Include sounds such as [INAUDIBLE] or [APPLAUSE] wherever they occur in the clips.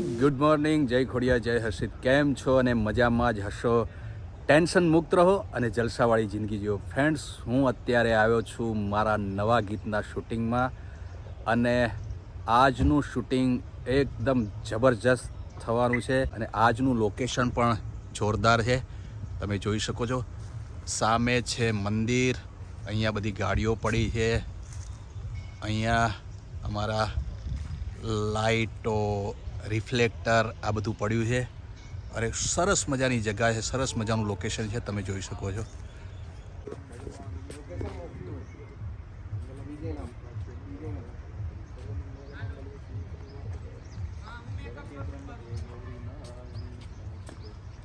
Good morning, જય ખોડિયા જય હર્ષિત. કેમ છો અને મજામાં જ હશો? ટેન્શન મુક્ત રહો અને જલસાવાળી જિંદગી જીવો. ફ્રેન્ડ્સ, હું અત્યારે આવ્યો છું મારા નવા ગીતના શૂટિંગમાં અને આજનું શૂટિંગ એકદમ જબરજસ્ત થવાનું છે અને આજનું લોકેશન પણ જોરદાર છે. તમે જોઈ શકો છો. સામે છે મંદિર, અહીંયા બધી ગાડીઓ પડી છે. અહીંયા અમારા લાઇટો રિફ્લેક્ટર આ બધું પડ્યું છે. અરે સરસ મજાની જગ્યા છે, સરસ મજાનું લોકેશન છે, તમે જોઈ શકો છો.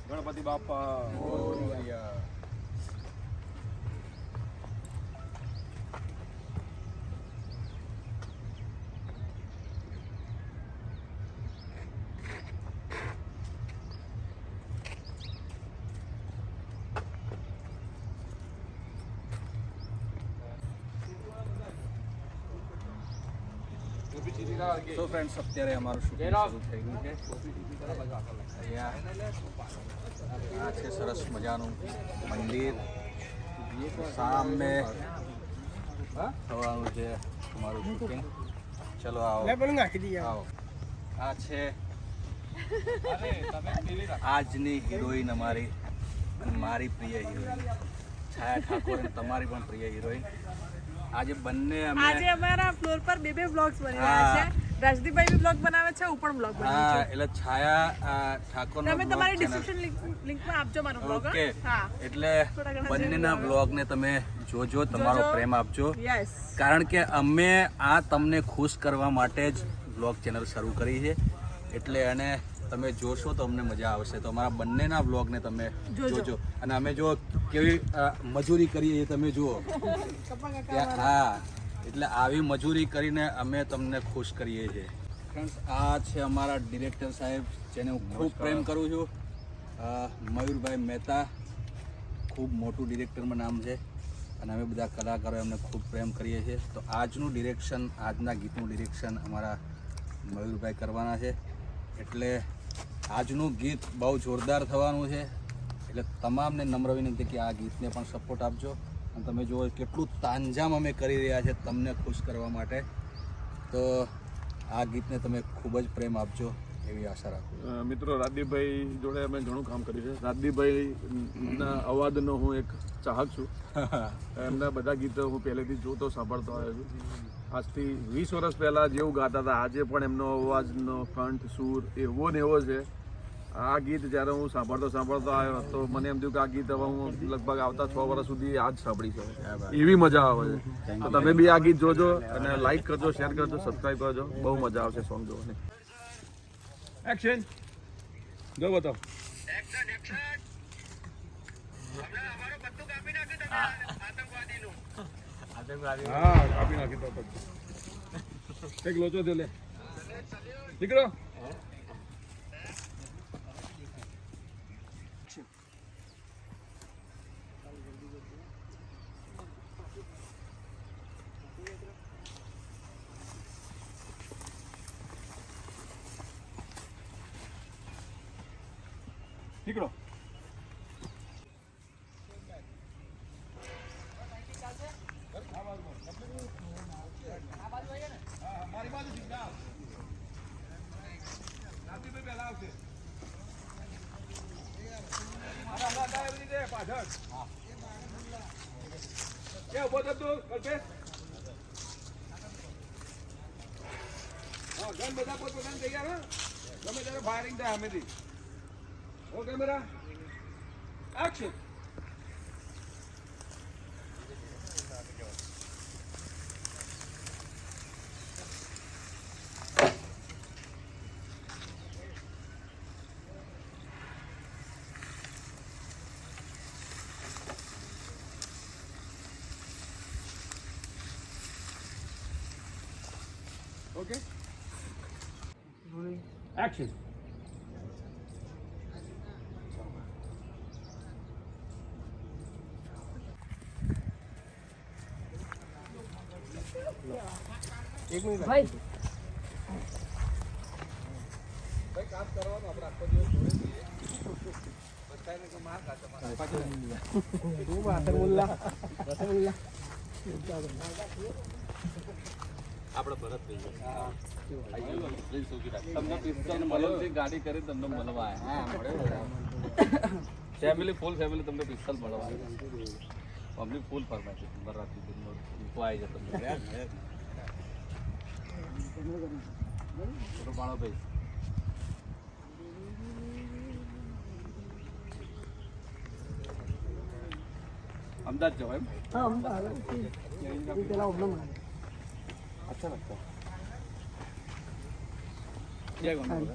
ગણપતિ બાપા. તો ફ્રેન્ડ્સ અત્યારે અમારું શૂટિંગ શરૂ થઈ ગયું છે. અહીંયા આ છે સરસ મજાનું મંદિર. સામે થવાનું છે અમારું શૂટિંગ ચલો આવો. આવો. આ છે આજની હિરોઈન અમારી મારી પ્રિય હિરોઈન છાયા ઠાકોર તમારી પણ પ્રિય હિરોઈન આજે બંને અમે આજે અમારા ફ્લોર પર બે બે બ્લોગ્સ બની રહ્યા છે. રાજદીપભાઈ બી બ્લોગ બનાવે છે હું પણ બ્લોગ હા બનાવું એટલે છાયા ઠાકોર તમે તમારી ડિસ્ક્રિપ્શન લિંકમાં આપજો મારો બ્લોગ ઓકે. હા. એટલે બંનેના બ્લોગને તમે જોજો તમારો પ્રેમ આપજો. યસ કારણ કે અમે આ તમને ખુશ કરવા માટે જ બ્લોગ ચેનલ શરૂ કરી છે. એટલે અને તમે જોશો તો અમને મજા આવશે. તો અમારા બંનેના બ્લોગને તમે જોજો. અને અમે જો કેવી મજૂરી કરીએ એ તમે જુઓ. હા એટલે આવી મજૂરી કરીને અમે તમને ખુશ કરીએ છીએ. ફ્રેન્ડ્સ આ છે અમારા ડિરેક્ટર સાહેબ જેને હું ખૂબ પ્રેમ કરું છું. મયુરભાઈ મહેતા ખૂબ મોટું ડિરેક્ટરમાં નામ છે. અને અમે બધા કલાકારો એમને ખૂબ પ્રેમ કરીએ છીએ. તો આજનું ડિરેક્શન આજના ગીતનું ડિરેક્શન અમારા મયુરભાઈ કરવાના છે. એટલે આજનું ગીત બહુ જોરદાર થવાનું છે. એટલે તમામને નમ્ર વિનંતી કે આ ગીતને પણ સપોર્ટ આપજો. અને તમે જુઓ કેટલું તાંજામ અમે કરી રહ્યા છે તમને ખુશ કરવા માટે. તો આ ગીતને તમે ખૂબ જ પ્રેમ આપજો એવી આશા રાખું મિત્રો રાજદીપભાઈ જોડે અમે ઘણું કામ કર્યું છે. રાજદીપભાઈ ના અવાજનો હું એક ચાહક છું. [LAUGHS] એમના બધા ગીતો હું પહેલેથી જોતો સાંભળતો આવ્યો છું. આજથી વીસ વર્ષ પહેલાં જેવું ગાતા હતા. આજે પણ એમનો અવાજનો કંઠ સૂર એવો ને એવો છે. આ ગીત જ્યારે હું સાંભળતો સાંભળતો આવ્યો તો મને એમ થયું કે આ ગીત હવે હું લગભગ આવતા છ વર્ષ સુધી આ જ સાંભળી છે એવી મજા આવે છે. તો તમે બી આ ગીત જોજો અને લાઈક કરજો શેર કરજો સબસ્ક્રાઈબ કરજો. બહુ મજા આવશે સોંગ જોવાની. એક્શન જો બતાવો. હા કાપી નાખી તો. એક લોચો દે લે. નીકળો. નીકળો. હા ગન બધા પોતપોતાને તૈયાર હા. ગમે ત્યારે ફાયરિંગ થાય સામેથી. ઓ કેમેરા. એક્શન ઓકે એક્શન ભાઈ કામ કરવાનું આપણે આખો દિવસ જોડે છીએ બસ કાંઈ નહીં કે માર ખાશે મારા પાછળ આપણે ભરત થઈ તમને ગાડી કરી તમને મળવા ફેમિલી ફૂલ ફેમિલી તમને પિસ્તોલ મળવા પબ્લિક ફૂલ ફરમાય છે. બરાબર મૂકો આવી જતો તમને. ફોટો પાડો ભાઈ અમદાવાદ જાવ એમ? अच्छा लगता है क्या कौन बोला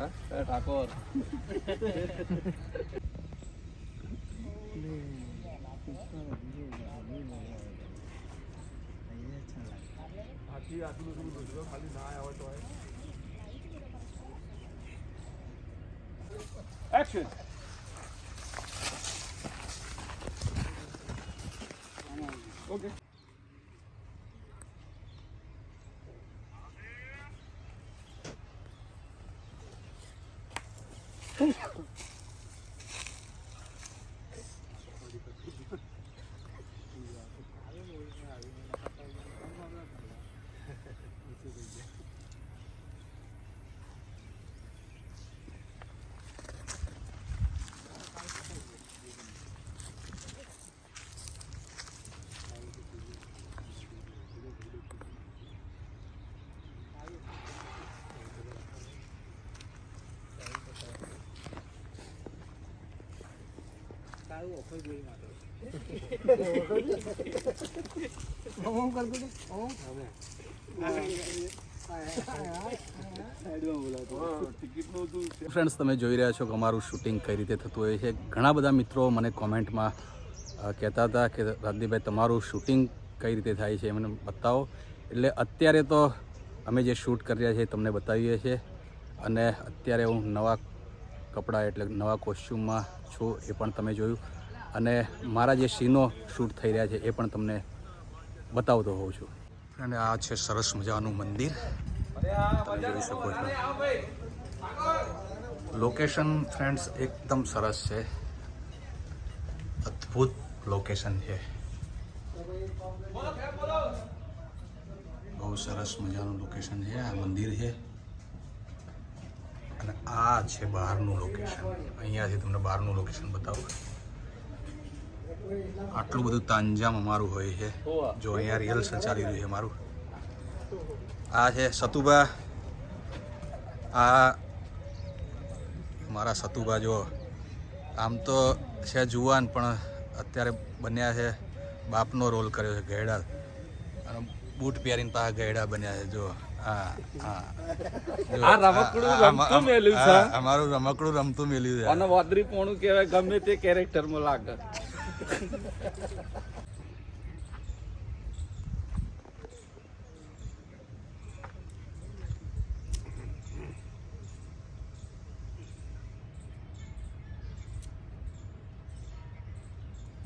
हाँ ठाकुर हाथी हाथी में तुम दूसरों खाली ना आया हो तो है एक्शन ફ્રેન્ડ્સ તમે જોઈ રહ્યા છો કે અમારું શૂટિંગ કઈ રીતે થતું હોય છે. ઘણા બધા મિત્રો મને કોમેન્ટમાં કહેતા હતા કે, રાજદીપભાઈ, તમારું શૂટિંગ કઈ રીતે થાય છે? મને બતાવો. એટલે અત્યારે તો અમે જે શૂટ કરી રહ્યા છીએ તમને બતાવીએ છીએ. અને અત્યારે હું નવા કપડાં એટલે નવા કોસ્ચ્યુમમાં છું એ પણ તમે જોયું. અને મારા જે સીનો શૂટ થઈ રહ્યા છે એ પણ તમને બતાવતો હોઉં છું. અને આ છે સરસ મજાનું મંદિર. તમે જોઈ શકો છો. લોકેશન ફ્રેન્ડ્સ એકદમ સરસ છે. અદ્ભુત લોકેશન છે. બહુ સરસ મજાનું લોકેશન છે. આ મંદિર છે. આ છે બહારનું લોકેશન અહીંયાથી તમને બહારનું લોકેશન બતાવું. આટલું બધું તાંજામ અમારું હોય છે. જો અહીંયા રિહર્સલ ચાલી રહ્યું છે અમારું આ છે સતુબા આ મારા સતુબા જો આમ તો છે જુવાન પણ અત્યારે બન્યા છે બાપનો રોલ કર્યો છે ગયડા અને બૂટ પહેરીને પાછા ગયડા બન્યા છે જો, આ રમકડું રમતું મેલ્યું છે. અમારું રમકડું રમતું મેલ્યું છે. અને વાદરી પોણું કહેવાય ગમે તે કેરેક્ટરમાં લાગે.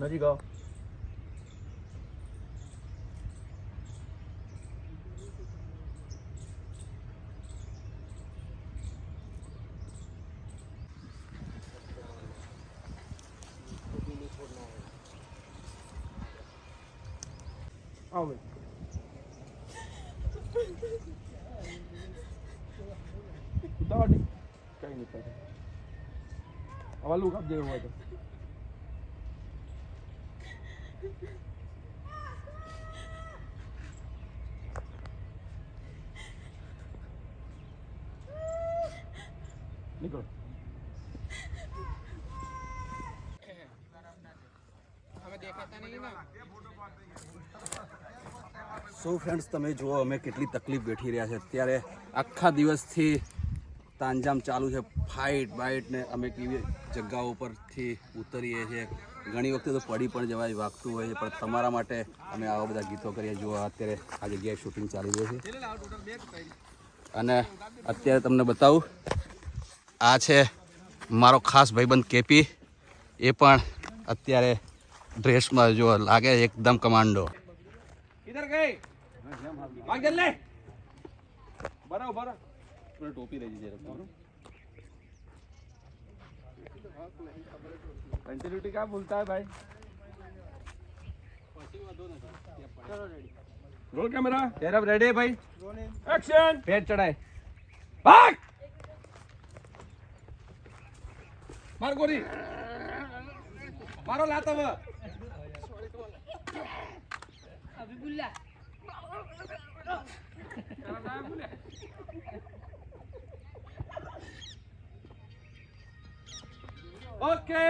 નજીક આવો. આવો ભાઈ ઉતાવળ નહીં કઈ નહીં કઈ આવા લુક આપજે એવું હોય તો નીકળો સો ફ્રેન્ડ્સ તમે જુઓ, અમે કેટલી તકલીફ બેઠી રહ્યા છે. અત્યારે આખા દિવસથી તાંજામ ચાલુ છે. ફાઇટ બાઇટ ને અમે કેવી જગ્યાઓ ઉપરથી ઉતરીએ છીએ. ઘણી વખતે તો પડી પણ જવાય, વાગતું હોય છે, પણ તમારા માટે અમે આવા બધા ગીતો કરીએ. જુઓ, અત્યારે આ જગ્યાએ શૂટિંગ ચાલી રહ્યું છે. અને અત્યારે તમને બતાવું, આ છે મારો ખાસ ભાઈબંધ કેપી. એ પણ અત્યારે ડ્રેસમાં જો લાગે છે એકદમ કમાન્ડો ઇધર ગઈ ભાગ જલ્દી બરો બરો पर टोपी रही जरा कौन कंटिन्यूटी क्या बोलता है भाई રોલ કેમેરા तेरा रेडी भाई એક્શન पेट चढ़ाए भाग માર ગોરી મારો લાત હવે ઓકે